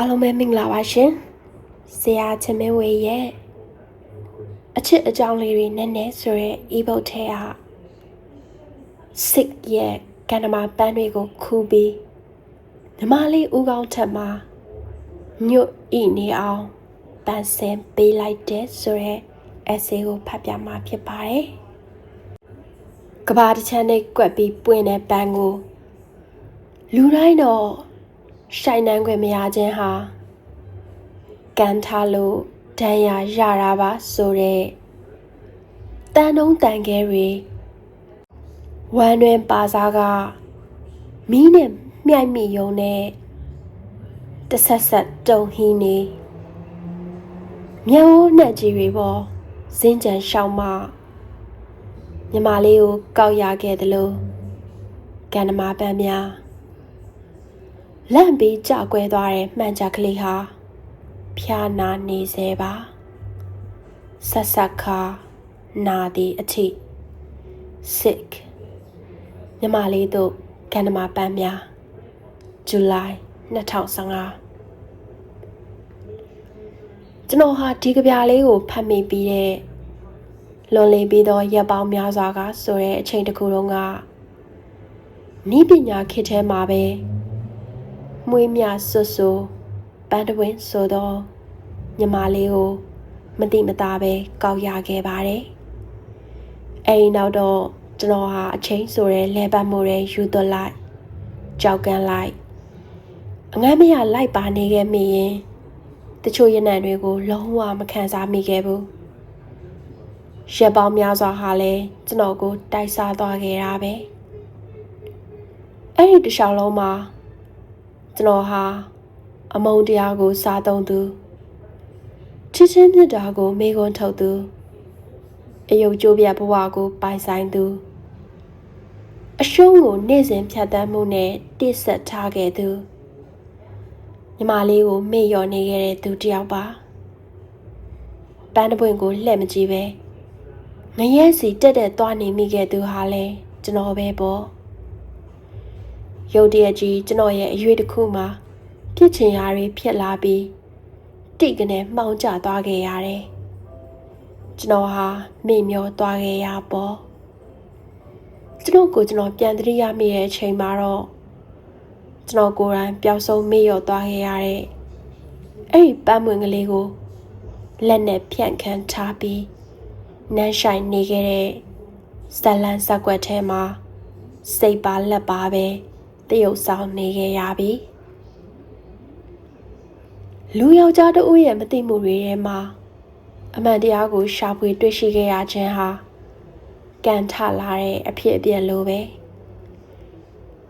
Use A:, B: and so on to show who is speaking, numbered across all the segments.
A: အားလုံးပဲမင်္ဂလာပါရှင်ဆရာချမင်းဝေရဲ့အချစ်အကြောင်းလေးတွေနည်းနည်းဆိုရဲ ebook ထဲက sick ရဲ့ကန္နမာပန်းတွေကိုခူးပြီးညီမလေးဦးကောင်းထက်မှာညွတ်ဤနေအောင်ပန်းစင်ပေးလိုက်တဲ့ဆိုရဲ essay ကိုဖတ်ပြမှာဖြစ်ပါတယ်ကဘာတစ်ချမ်းနဲ့ကွက်ပြီးပွင့်တဲ့ပန်းကိုလူတိုင်းတော့ ရှိုင်နှန်းခွင့်မရခြင်းဟာကန်ထားလို့ဒဏ်ရာရတာပါဆိုတဲ့တန်တုံးတန်ခဲတွေဝမ်းတွင်ပါစားကမီးနဲ့မြိုက်မိယုံနဲ့တဆက်ဆက်တုံဟင်းနေမြောင်းနှက်ကြီးတွေပေါ်စင်းကြံရှောင်းမှမြမလေးကိုကောက်ရခဲ့တယ်လို့ကန္နမာပန်းများ လန့်ပြီးကြောက်ကွဲသွားတဲ့မှန်ချကလေးဟာဖျားနာနေစေပါဆက်ဆက်ခါနာသည့်အထိ sick မြမလေးတို့ကန္နမာပန်းများဇူလိုင်2015ကျွန်တော်ဟာဒီကဗျာလေးကိုဖတ်မိပြီးတဲ့လွန်လေပြီးတော့ရက်ပေါင်းများစွာကဆိုတဲ့အချိန်တစ်ခုလုံးကနီးပညာခေတ်ထဲမှာပဲ မွေးမြဆွတ်ဆိုပန်းတဝင်းဆိုတော့ညီမလေးကိုမတိမသားပဲကောက်ရခဲ့ပါတယ်။အဲဒီနောက်တော့ကျွန်တော်ဟာအချိန်ဆိုတဲ့လဲပတ်မှုတွေယူသွလိုက်ကြောက်ကန်းလိုက်အငမ်းမရလိုက်ပါနေခဲ့မိရင်တချို့ရနံတွေကို လုံးဝမခံစားမိခဲ့ဘူး။ရက်ပေါင်းများစွာဟာလည်းကျွန်တော်ကို တိုက်စားသွားခဲ့တာပဲ။အဲ့ဒီတစ်လျှောက်လုံးမှာ ကျွန်တော်ဟာအမုံတရားကို စားသုံးသူချစ်ချင်းမြတ်တာကိုမေခွန်းထုတ်သူအယုတ်ကျိုးပြဘဝကို ပိုင်ဆိုင်သူအရှုံးကိုနေ့စဉ်ဖြတ်တန်းမှုနဲ့တိဆက်ထားခဲ့သူညီမလေးကိုမေ့လျော်နေခဲ့တဲ့သူတယောက်ပါပန်းတပွင့်ကိုလှည့်မကြည့်ပဲငရဲစီတက်တက်သွားနေမိခဲ့သူဟာလဲကျွန်တော်ပဲပေါ့ ရုတ်တရက်ကြီးကျွန်တော်ရဲ့အရွေတစ်ခုမှာဖြစ်ချင်ရာတွေဖြစ်လာပြီးတိကနေမှောင်ကျသွားခဲ့ရတယ်ကျွန်တော်ဟာမေ့မျောသွားခဲ့ရပေါ့ကျွန်တော်ကိုကျွန်တော်ပြန်သတိရမိတဲ့အချိန်မှာတော့ကျွန်တော်ကိုယ်တိုင်ပျောက်ဆုံးမေ့လျော့သွားခဲ့ရတဲ့အဲ့ဒီပန်းမွင်ကလေးကိုလက်နဲ့ဖြန့်ခန်းထားပြီးနန်းဆိုင်နေခဲ့တဲ့ဇလန်ဇက်ွက်ထဲမှာစိတ်ပါလက်ပါပဲ တရုပ်ဆောင်နေခဲ့ရပြီလူယောက်ျားတဦးရဲ့မသိမှုတွေထဲမှာအမှန်တရားကိုရှာဖွေတွေ့ရှိခဲ့ရခြင်းဟာကံထလာတဲ့အဖြစ်အပျက်လိုပဲ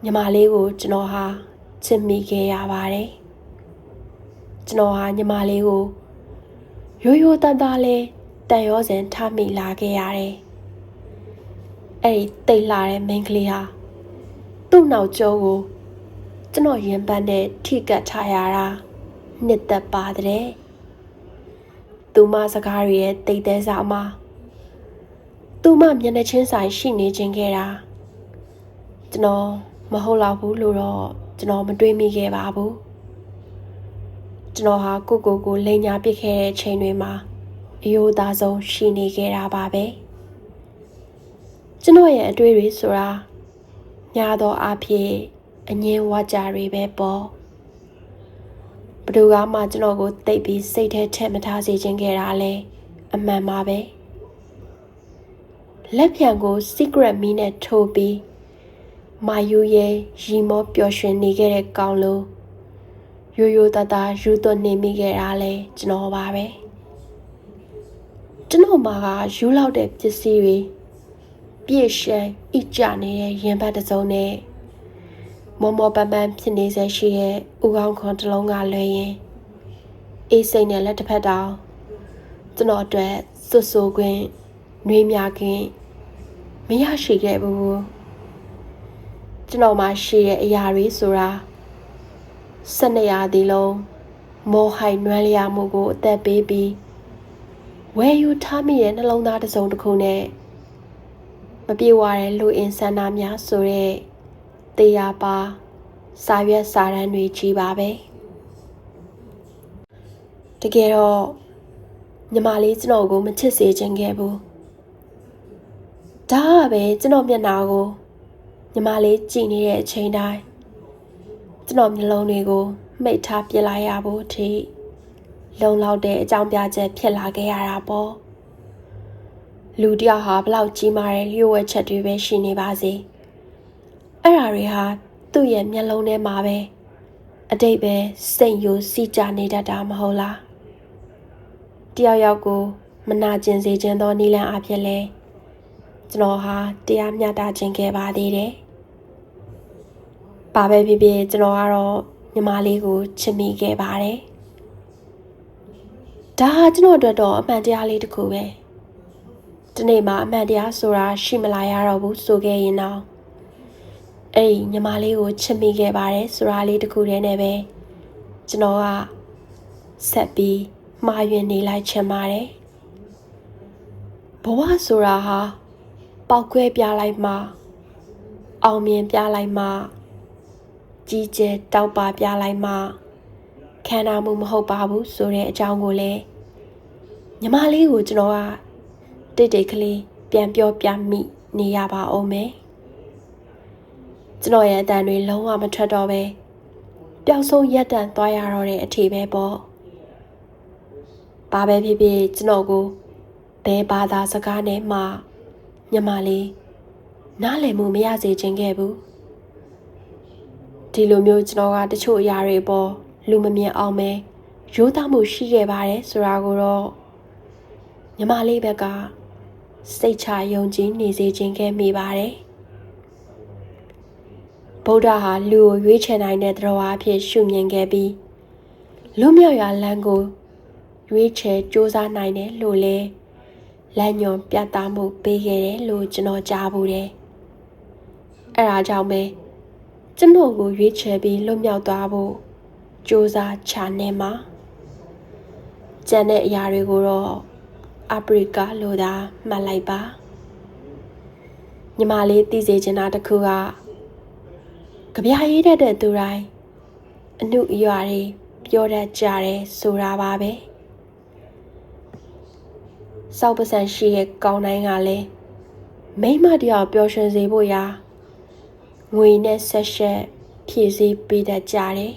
A: ညီမလေးကိုကျွန်တော်ဟာချစ်မိခဲ့ရပါတယ်ကျွန်တော်ဟာညီမလေးကိုရိုးရိုးတန်းသားလေးတန်ရောစင်ထားမိလာခဲ့ရတယ်အဲ့ဒီတိတ်လာတဲ့မိန်းကလေးဟာ သူ့နောက်ကျောကိုကျွန်တော်ရင်ပန်းနဲ့ထိကတ်ထားရတာနှစ်သက်ပါတဲ့သူမစကားတွေရဲ့တိတ်သေးစာမှာသူမမျက်နှာချင်းဆိုင်ရှိနေခြင်းခဲ့တာကျွန်တော်မဟုတ်တော့ဘူးလို့တော့ကျွန်တော်မတွေးမိခဲ့ပါဘူးကျွန်တော်ဟာကိုကိုကိုလိန်ညာပစ်ခဲ့တဲ့ချိန်တွေမှာအယိုးသားဆုံးရှိနေခဲ့တာပါပဲကျွန်တော်ရဲ့အတွေ့တွေဆိုတာ ညာသောအဖြစ်အငင်းဝါကြတွေပဲပေါ့ဘယ်သူကမှကျွန်တော်ကိုတိတ်ပြီးစိတ်ထဲထည့်မထားစေခြင်းခဲ့တာလဲအမှန်ပါပဲလက်ဖြံကို secret မီးနဲ့ထိုးပြီးမာယူရဲ့ရီမောပျော်ရွှင်နေခဲ့တဲ့ကောင်လုံးရိုးရိုးသားသားယူသွနေမိခဲ့တာလဲကျွန်တော်ပါပဲကျွန်တော်မှာကယူလောက်တဲ့ပစ္စည်းတွေ ပြည့်ရှမ်းဣကြနေတဲ့ရင်ဘတ်တစ်စုံနဲ့မောမောပန်းပန်းဖြစ်နေစေရှိတဲ့ဥကောင်းခွန်တစ်လုံးကလွယ်ရင်အေးစိတ်နဲ့လက်တစ်ဖက်တောင်ကျွန်တော်အတွက်စွတ်ဆိုးခွင့်နှွေးမြခွင့်မရရှိခဲ့ဘူးကျွန်တော်မှရှိတဲ့အရာတွေဆိုတာစနေရာဒီလုံးမောဟိုင်နွမ်းလျာမှုကိုအသက်ပေးပြီးဝယ်ယူထားမိတဲ့နှလုံးသားတစ်စုံတစ်ခုနဲ့ မပြေဝတဲ့လူအင်ဆန္ဒများဆိုတဲ့တေးရပါစာရွက်စာတမ်းတွေကြီးပါပဲတကယ်တော့ညီမလေးကျွန်တော်ကိုမချစ်စေချင်ခဲ့ဘူးဒါကပဲကျွန်တော်မျက်နှာကိုညီမလေးကြည်နေတဲ့အချိန်တိုင်းကျွန်တော်မျိုးလုံးတွေကိုမိတ်ထားပြစ်လိုက်ရဖို့အထိလုံလောက်တဲ့အကြောင်းပြချက်ဖြစ်လာခဲ့ရတာပေါ့ လူတယောက်ဟာဘလောက်ကြီးမားတဲ့လျှို့ဝှက်ချက်တွေပဲရှိနေပါစေအဲ့ဓာတွေဟာသူ့ရဲ့မျက်လုံးထဲမှာပဲအတိတ်ပဲစိတ်ယိုစီးကြနေတတ်တာမဟုတ်လားတယောက်ယောက်ကိုမနာကျင်စေခြင်းသောနိလန်အဖြစ်လဲကျွန်တော်ဟာတရားမျှတခြင်းခဲ့ပါသေးတယ်။ဘာပဲဖြစ်ဖြစ်ကျွန်တော်ကတော့ညီမလေးကိုချစ်မိခဲ့ပါတယ်။ဒါဟာကျွန်တော်အတွက်တော့အမှန်တရားလေးတစ်ခုပဲ။ ဒီနေ့မှအမှန်တရားဆိုတာရှိမလာရတော့ဘူးဆိုခဲ့ရင်တော့အဲ့ဒီညီမလေးကိုချစ်မိခဲ့ပါတယ်ဆိုတာလေးတစ်ခုတည်းနဲ့ပဲကျွန်တော်ကဆက်ပြီးမှားယွင်းနေလိုက်ချင်ပါတယ်ဘဝဆိုတာဟာပောက်ကွဲပြလိုက်မှအောင်မြင်ပြလိုက်မှကြီးကျယ်တောက်ပါပြလိုက်မှခံနာမှုမဟုတ်ပါဘူးဆိုတဲ့အကြောင်းကိုလည်းညီမလေးကိုကျွန်တော်က တိတ်တိတ်ကလေးပြန်ပြောပြမိနေရပါအောင်မယ်ကျွန်တော်ရဲ့အတန်တွေလုံးဝမထွက်တော့ပဲပျောက်ဆုံးရက်တန်သွားရတော့တဲ့အထီပဲပေါ့ဘာပဲဖြစ်ဖြစ်ကျွန်တော်ကိုဘဲဘာသာစကားနဲ့မှညမလေးနားလည်မှုမရစေချင်ခဲ့ဘူးဒီလိုမျိုးကျွန်တော်ကတချို့အရာတွေပေါ်လူမမြင်အောင်ပဲရိုးသားမှုရှိခဲ့ပါတယ်ဆိုတာကိုတော့ညမလေးဘက်က စိတ်ချယုံကြည်နေစေခြင်းခဲ့မိပါတယ်ဗုဒ္ဓဟာလူကိုရွေးချယ်နိုင်တဲ့တရားအဖြစ်ရှုမြင်ခဲ့ပြီးလွတ်မြောက်ရာလမ်းကိုရွေးချယ်စူးစမ်းနိုင်တယ်လို့လဲလမ်းညွန်ပြသမှုပေးခဲ့တယ်လို့ကျွန်တော်ကြားဘူးတယ်။အဲဒါကြောင့်ပဲကျွန်တော်ကိုရွေးချယ်ပြီးလွတ်မြောက်သွားဖို့စူးစမ်းချနေမှာကျန်တဲ့အရာတွေကိုတော့ အာဖရိကလို့သာမှတ်လိုက်ပါညီမလေးသိစေချင်တာတစ်ခုကကြပြရေးတတ်တဲ့သူတိုင်းအမှုအရာတွေပြောတတ်ကြတယ်ဆိုတာပါပဲစောက်ပစံရှိရဲ့ကောင်းတိုင်းကလည်းမိမတယောက်ပျော်ရွှင်စေဖို့ရာငွေနဲ့ဆက်ရှက်ဖြည့်ဆည်းပေးတတ်ကြတယ်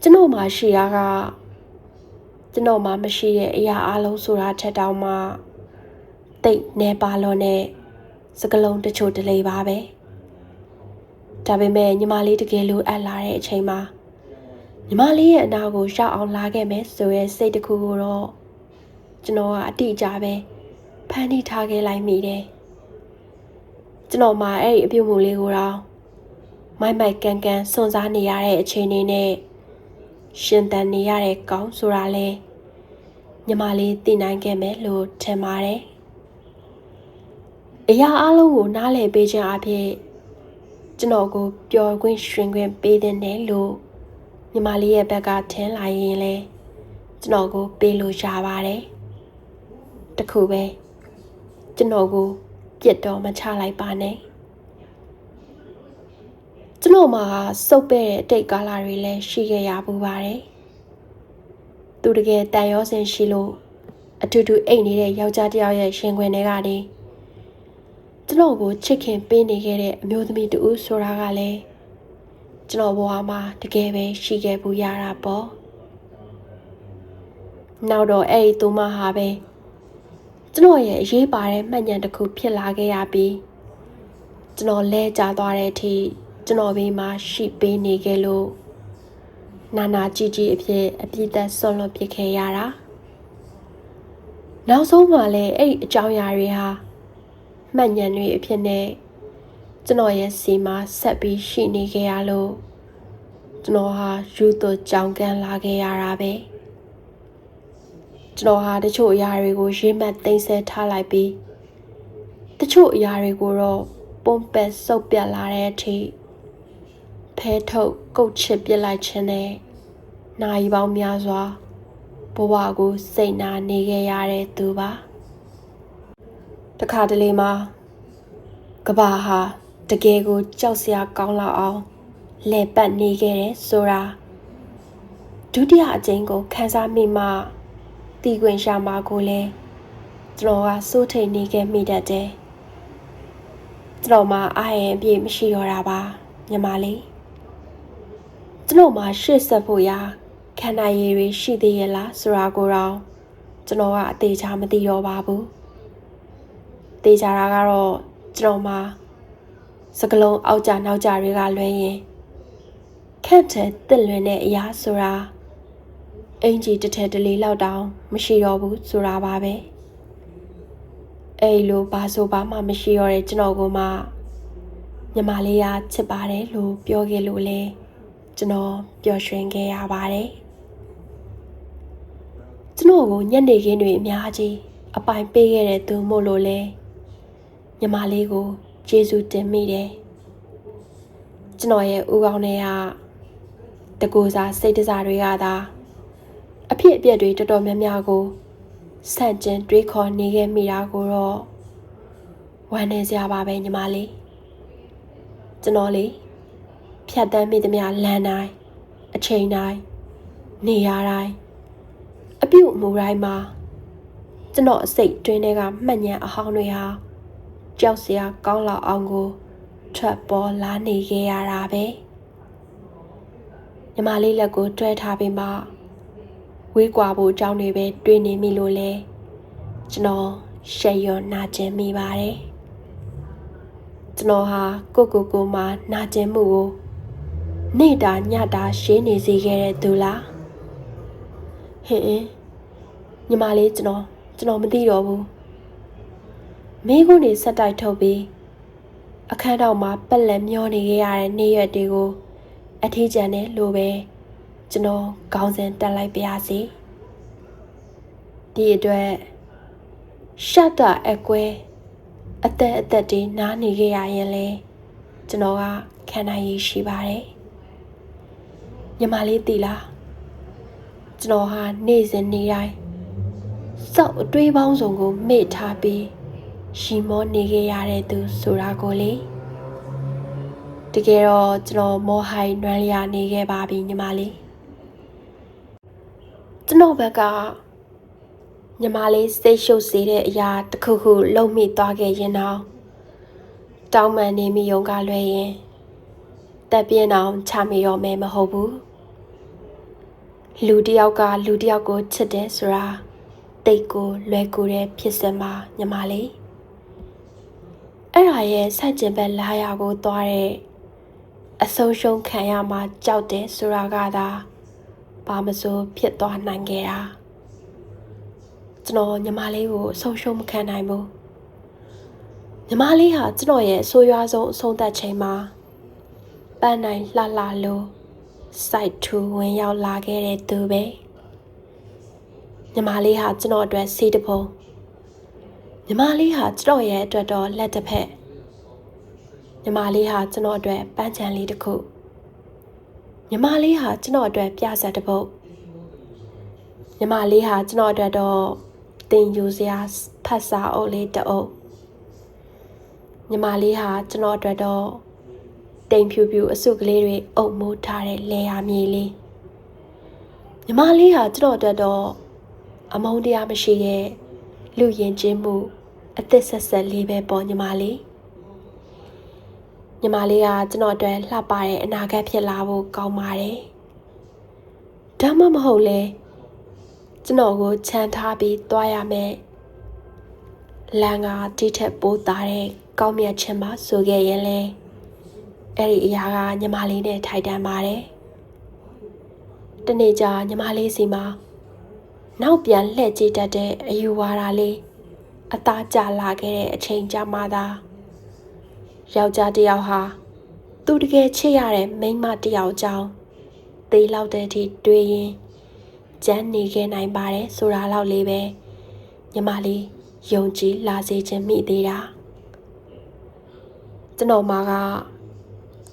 A: ကျွန်တော်မှရှိတာက ကျွန်တော်မှမရှိတဲ့အရာအလုံးဆိုတာထက်တောင်မှတိတ်နေပါလို့နဲ့စကလုံးတချို့တလေပါပဲဒါပေမဲ့ညီမလေးတကယ်လို့အပ်လာတဲ့အချိန်မှာညီမလေးရဲ့အနာကိုရှောက်အောင်လာခဲ့မယ်ဆိုရဲစိတ်တစ်ခုကိုတော့ကျွန်တော်ကအတိအကျပဲဖန်တီးထားခဲ့လိုက်မိတယ်ကျွန်တော်မှအဲ့ဒီအပြုတ်မှုလေးကိုတော့မိုက်မိုက်ကန်ကန်စွန့်စားနေရတဲ့အချိန်လေးနဲ့ ရှင်သန်နေရတဲ့ကောင်းဆိုတာလဲညီမလေးသိနိုင်ခဲ့မယ်လို့ထင်ပါတယ်အရာအလုံးကိုနားလည်ပေးခြင်းအဖြစ်ကျွန်တော်ကိုပျော်ခွင့်ရှင်ခွင့်ပေးတဲ့နယ်လို့ညီမလေးရဲ့ဘက်ကထင်လာရင်လဲကျွန်တော်ကိုပေးလို့ရပါတယ်တခုပဲကျွန်တော်ကိုပြစ်တော့မချလိုက်ပါနဲ့ ကျွန်တော်မှာစုပ်ပဲ့တဲ့အတိတ်ကာလတွေလည်းရှိခဲ့ရပူပါတယ်သူတကယ်တန်ရောစင်ရှိလို့အထူးထူးအိတ်နေတဲ့ယောက်ျားတစ်ယောက်ရဲ့ရှင်ခွင်တွေကနေကျွန်တော်ကိုချစ်ခင်ပေးနေခဲ့တဲ့အမျိုးသမီးတူဆိုတာကလည်းကျွန်တော်ဘဝမှာတကယ်ပဲရှိခဲ့ဘူးရတာပေါ့နောက်တော့အဲ့ဒီသူမဟာပဲကျွန်တော်ရဲ့အရေးပါတဲ့မှတ်ဉာဏ်တစ်ခုဖြစ်လာခဲ့ရပြီးကျွန်တော်လဲကျသွားတဲ့အထိ ကျွန်တော်ဘေးမှာရှိပေးနေခဲ့လို့နာနာကြည်ကြည်အဖြစ်အပြစ်သက်ဆွန့်လွတ်ပစ်ခဲ့ရတာနောက်ဆုံးမှလည်းအဲ့ဒီအကြောင်းအရာတွေဟာမှတ်ဉာဏ်တွေအဖြစ်နဲ့ကျွန်တော်ရဲ့စီမှာဆက်ပြီးရှိနေခဲ့ရလို့ကျွန်တော်ဟာယူသွကြောင်ကန်လာခဲ့ရတာပဲကျွန်တော်ဟာတချို့အရာတွေကိုရေးမှတ်သိမ်းဆည်းထားလိုက်ပြီးတချို့အရာတွေကိုတော့ပုံပက်စုပ်ပြတ်လာတဲ့အထိ ဖဲထုတ်ကုတ်ချစ်ပြစ်လိုက်ခြင်းနဲ့နိုင်ပေါင်းများစွာဘဝကိုစိတ်နာနေခဲ့ရတဲ့သူပါတခါတလေမှာကဘာဟာတကယ်ကိုကြောက်စရာကောင်းလောက်အောင်လဲပတ်နေခဲ့တယ်ဆိုတာဒုတိယအကြိမ်ကိုခန်းစားမိမှတီခွင်ရှာမှာကိုလည်းကျွန်တော်ကစိုးထိန်နေခဲ့မိတတ်တယ်ကျွန်တော်မှအားရင်အပြည့်မရှိတော့တာပါညီမလေး ကျွန်တော်မှရှေ့ဆက်ဖို့ရာခန္ဓာရည်တွေရှိသေးရဲ့လားဆိုတာကိုတော့ကျွန်တော်ကအသေးချာမသိတော့ပါဘူးသေးချာတာကတော့ကျွန်တော်မှစကလုံးအောက်ကြနောက်ကြတွေကလွှဲရင်ခန့်တဲ့တက်လွင်တဲ့အရာဆိုတာအင်ကြီးတစ်ထက်တလေလောက်တောင်မရှိတော့ဘူးဆိုတာပါပဲအဲ့လိုဘာဆိုဘာမှမရှိတော့တဲ့ကျွန်တော်ကမှညီမလေးကချစ်ပါတယ်လို့ပြောခဲ့လို့လေ ကျွန်တော်ပျော်ရွှင်ခဲ့ရပါတယ်ကျွန်တော်ကိုညနေခင်းတွေအများကြီးအပိုင်ပေးခဲ့တဲ့သူမို့လို့လေညီမလေးကိုကျေးဇူးတင်မိတယ်ကျွန်တော်ရဲ့ဦးကောင်းထဲကတကူစားစိတ်တစားတွေကသာအဖြစ်အပျက်တွေတော်တော်များများကိုဆန့်ကျင်တွေးခေါ်နေခဲ့မိတာကိုတော့ဝမ်းနေစရာပါပဲညီမလေးကျွန်တော်လေး ဖြတ်တန်းမိသမျှလမ်းတိုင်းအချိန်တိုင်းနေရာတိုင်းအပြုတ်အမူတိုင်းမှာကျွန်တော်အစိတ်တွင်းတွေကမှတ်ညံအဟောင်းတွေဟာကြောက်စရာကောင်းလောက်အောင်ကိုထွက်ပေါ်လာနေခဲ့ရတာပဲညီမလေးလက်ကိုတွဲထားပြီးမှဝေးကွာဖို့အကြောင်းတွေပဲတွေးနေမိလို့လဲကျွန်တော်ရှက်ရွံ့နာကျင်မိပါတယ်ကျွန်တော်ဟာကိုကိုကိုမှနာကျင်မှုကို နေတာညတာရှင်းနေစေခဲ့တဲ့သူလားဟင်ညီမလေးကျွန်တော်ကျွန်တော်မသိတော့ဘူးမိခုနေဆက်တိုက်ထုတ်ပြီးအခန်းတော်မှာပက်လက်မျောနေခဲ့ရတဲ့နေ့ရက်တွေကိုအထီးကျန်တဲ့လိုပဲကျွန်တော်ခေါင်းစဉ်တက်လိုက်ပါရစေဒီအတွက်ရှတ်တာအကွဲအသက်အသက်တွေနားနေခဲ့ရရင်လေကျွန်တော်ကခံနိုင်ရရှိပါတယ် ညီမလေးတီလားကျွန်တော်ဟာနေ့စဉ်နေ့တိုင်းစောက်အတွေးပေါင်းစုံကိုမေ့ထားပြီးရှီမောနေခဲ့ရတဲ့သူဆိုတာကိုလေတကယ်တော့ကျွန်တော်မောဟိုင်နွမ်းလျာနေခဲ့ပါပြီညီမလေးကျွန်တော်ဘက်ကညီမလေးစိတ်ရှုပ်စေတဲ့အရာတစ်ခုခုလုံမိသွားခဲ့ရင်တော့တောင်းပန်နေမိုံကလွယ်ရင်တက်ပြင်းအောင်ချမေရောမဲမဟုတ်ဘူး လူတယောက်ကလူတယောက်ကိုချစ်တယ်ဆိုတာတိတ်ကိုလွယ်ကူတဲ့ဖြစ်စမှာညီမလေးအဲ့ဒါရဲ့ဆက်ကျင်ဘက်လာရကိုသွားတဲ့အဆုံးရှုံးခံရမှာကြောက်တယ်ဆိုတာကသာဘာမစိုးဖြစ်သွားနိုင်ခဲ့တာကျွန်တော်ညီမလေးကိုအဆုံးရှုံးမခံနိုင်ဘူးညီမလေးဟာကျွန်တော်ရဲ့အဆိုးရွားဆုံးအဆုံးသက်ချိန်မှာပန်းနိုင်လှလှလို့ စိုက်ထူဝင်ရောက်လာခဲ့တဲ့သူပဲညီမလေးဟာကျွန်တော်အတွက်စီးတဖုံညီမလေးဟာကျွန်တော်ရဲ့အတွက်တော့လက်တစ်ဖက်ညီမလေးဟာကျွန်တော်အတွက်ပန်းချံလေးတစ်ခုညီမလေးဟာကျွန်တော်အတွက်ပြဆက်တစ်ပုတ်ညီမလေးဟာကျွန်တော်အတွက်တော့တင်ယူစရာဖတ်စာအုပ်လေးတစ်အုပ်ညီမလေးဟာကျွန်တော်အတွက်တော့ တိမ်ဖြူဖြူအစုကလေးတွေအုပ်မိုးထားတဲ့လေယာမြေလေးညီမလေးဟာကျွန်တော်အတွက်တော့အမုန်းတရားမရှိတဲ့လူရင်ချင်းမှုအသက်ဆက်ဆက်လေးပဲပေါ်ညီမလေးညီမလေးကကျွန်တော်အတွက်လှပတဲ့အနာဂတ်ဖြစ်လာဖို့ကောင်းပါတယ်ဒါမှမဟုတ်လေကျွန်တော်ကိုခြံထားပြီးသွားရမယ်လန်ကတိထက်ပိုးသားတဲ့ကောင်းမြတ်ခြင်းမဆိုခဲ့ရင်လေ အဲ့ဒီအရာကညီမလေးနဲ့ထိုက်တန်ပါတယ်တနေ့ကျညီမလေးစီမှာနောက်ပြန်လှည့်ကြည့်တတ်တဲ့အယူဝါဒလေးအသားကျလာခဲ့တဲ့အချိန်ကြမှာသာယောက်ျားတစ်ယောက်ဟာသူတကယ်ချစ်ရတဲ့မိန်းမတစ်ယောက်ကြောင့်သေလောက်တဲ့အထိတွေးရင်ကြမ်းနေခဲ့နိုင်ပါတယ်ဆိုတာလောက်လေးပဲညီမလေးယုံကြည်လာစေခြင်းမိသေးတာကျွန်တော်မှာက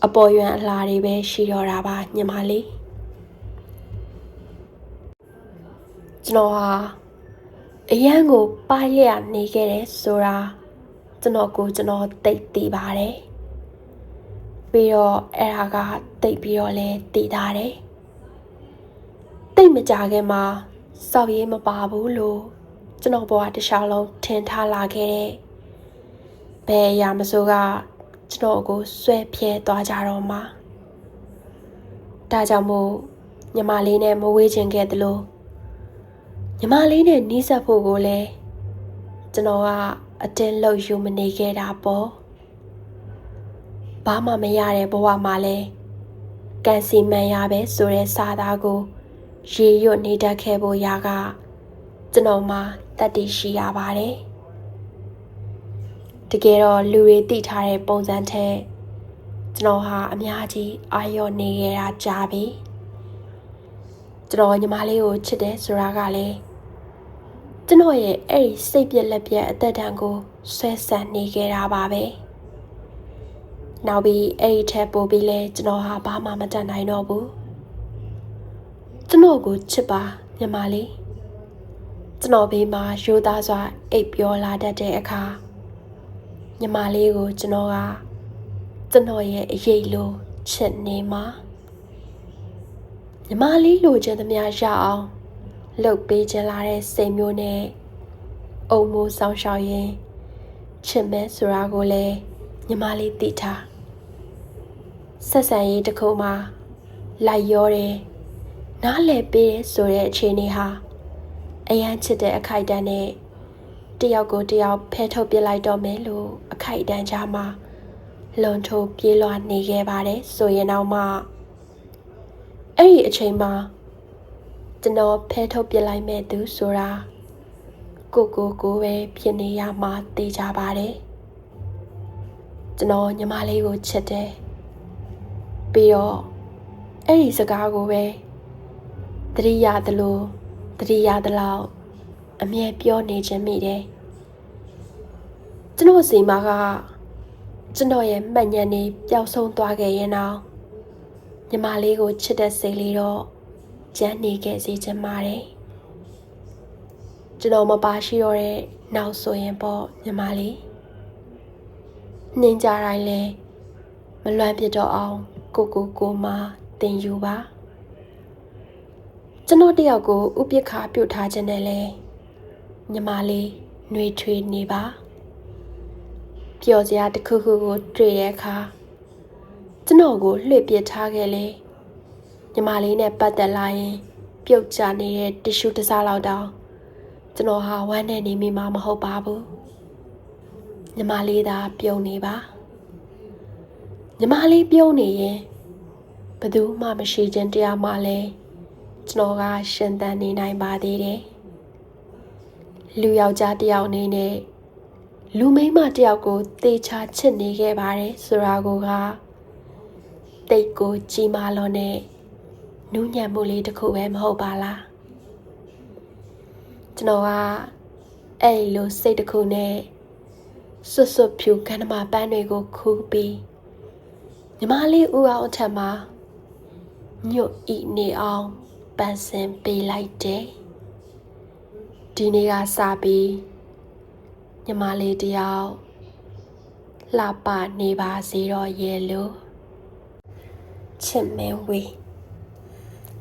A: အပေါ်ယံအလားတွေပဲရှိတော့တာပါညီမလေးကျွန်တော်ဟာအရန်ကိုပါရရနေခဲ့တယ်ဆိုတာကျွန်တော်ကိုကျွန်တော်သိသိပါတယ်ပြီးတော့အဲ့ဒါကသိပြီးတော့လဲသိထားတယ်တတိတ်မကြခင်မှာစောက်ရေးမပါဘူးလို့ကျွန်တော်ဘဝတစ်လျှောက်လုံးထင်ထားလာခဲ့တဲ့ဘယ်အရာမဆိုက ကျွန်တော်ကိုဆွဲဖြဲသွားကြတော့မှာဒါကြောင့်မို့ညီမလေးနဲ့မဝေးချင်ခဲ့သလိုညီမလေးနဲ့နီးစပ်ဖို့ကိုလည်းကျွန်တော်ကအတင်းလှုပ်ယူမနေခဲ့တာပေါ့ဘာမှမရတဲ့ဘဝမှာလဲကန်စီမန်ရပဲဆိုတဲ့စာသားကိုရေရွတ်နေတတ်ခဲ့ဖို့ရာကကျွန်တော်မှတတ်တည်ရှိရပါတယ် တကယ်တော့လူတွေသိထားတဲ့ပုံစံထက်ကျွန်တော်ဟာအများကြီးအာရုံနေရတာကြားပြီကျွန်တော်ညီမလေးကိုချစ်တယ်ဆိုတာကလည်းကျွန်တော်ရဲ့အဲ့ဒီစိတ်ပြက်လက်ပြက်အသက်တမ်းကိုဆွဲဆန့်နေခဲ့တာပါပဲနောက်ပြီးအဲ့ဒီထက်ပိုပြီးလဲကျွန်တော်ဟာဘာမှမတတ်နိုင်တော့ဘူးကျွန်တော်ကိုချစ်ပါညီမလေးကျွန်တော်ဘေးမှာရိုးသားစွာအိပ်ပျော်လာတတ်တဲ့အခါ ညီမလေးကိုကျွန်တော်ကကျွန်တော်ရဲ့အရေးလိုချစ်နေမှာညီမလေးလိုချင်သမျှရအောင်လှုပ်ပေးခြင်းလာတဲ့စိတ်မျိုးနဲ့အုံမိုးဆောင်ရှောက်ရင်ချစ်မဲဆိုတာကိုလည်းညီမလေးသိထားဆက်ဆံရေးတစ်ခုမှာလိုက်ရောတယ်နားလည်ပေးတယ်ဆိုတဲ့အခြေအနေဟာအရန်ချစ်တဲ့အခိုက်အတန့်နဲ့ တယောက်ကိုတယောက်ဖဲထုတ်ပြလိုက်တော့မယ်လို့အခိုက်အတန့်ကြားမှာလွန်ထိုးပြေးလွှားနေခဲ့ပါတယ်ဆိုရင်တော့မှအဲ့ဒီအချိန်မှာကျွန်တော်ဖဲထုတ်ပြလိုက်မဲ့သူဆိုတာကိုကိုကိုပဲဖြစ်နေရမှာသိကြပါတယ်ကျွန်တော်ညီမလေးကိုချစ်တယ်ပြီးတော့အဲ့ဒီစကားကိုပဲတတိယသလိုတတိယသလောက်အမြဲပြောနေခြင်းမိတယ် ကျွန်တော်စီမာကကျွန်တော်ရဲ့မှတ်ဉာဏ်နေပျောက်ဆုံးသွားခဲ့ရင်တော့ညီမလေးကိုချစ်တဲ့စိတ်လေးတော့ကျန်းနေခဲ့စေချင်ပါတယ်ကျွန်တော်မပါရှိတော့တဲ့နောက်ဆိုရင်ပေါ့ညီမလေးနှင်းကြတိုင်းလဲမလွမ်းပြတော့အောင်ကိုကိုကိုမတင်ယူပါကျွန်တော်တယောက်ကိုဥပိ္ပခါပြုတ်ထားခြင်းနဲ့လဲညီမလေးနှွေထွေးနေပါ ပျော်စရာတစ်ခုခုကိုတွေ့တဲ့အခါကျွန်တော်ကိုလှည့်ပစ်ထားခဲ့လေညီမလေးနဲ့ပတ်သက်လာရင် ပြုတ်ကျနေတဲ့တ िश ူတစားလောက်တောင်ကျွန်တော်ဟာဝမ်းနဲ့နေမိမှာမဟုတ်ပါဘူးညီမလေးသာပြုံးနေပါညီမလေးပြုံးနေရင်ဘယ်သူမှမရှိခြင်းတရားမှလည်းကျွန်တော်ကရှင်သန်နေနိုင်ပါသေးတယ်လူယောက်ျားတယောက်အနေနဲ့ လူမိန်းမတယောက်ကိုတေချာချစ်နေခဲ့ပါတယ်ဆိုတာကိုကတိတ်ကိုကြီးမားလို့နဲ့နူးညံ့မှုလေးတစ်ခုပဲမဟုတ်ပါလားကျွန်တော်ကအဲ့လိုစိတ်တစ်ခုနဲ့ဆွတ်ဆွတ်ဖြူခန္ဓမာပန်းတွေကိုခူးပြီးညီမလေးဦးအောင်အထက်မှာညွတ်ဤနေအောင်ပန်းစင်ပေးလိုက်တယ်ဒီနေ့ကစပြီး ညီမလေးတယောက်လှပနေပါစေတော့ရဲ့လို့ချစ်မင်းဝေး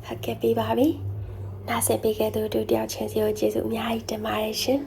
A: ဟုတ်ကဲ့ပြီးပါပြီနားဆင်ပေးခဲ့သူတို့တယောက်ချင်းစီကိုကျေးဇူးအများကြီးတင်ပါတယ်ရှင်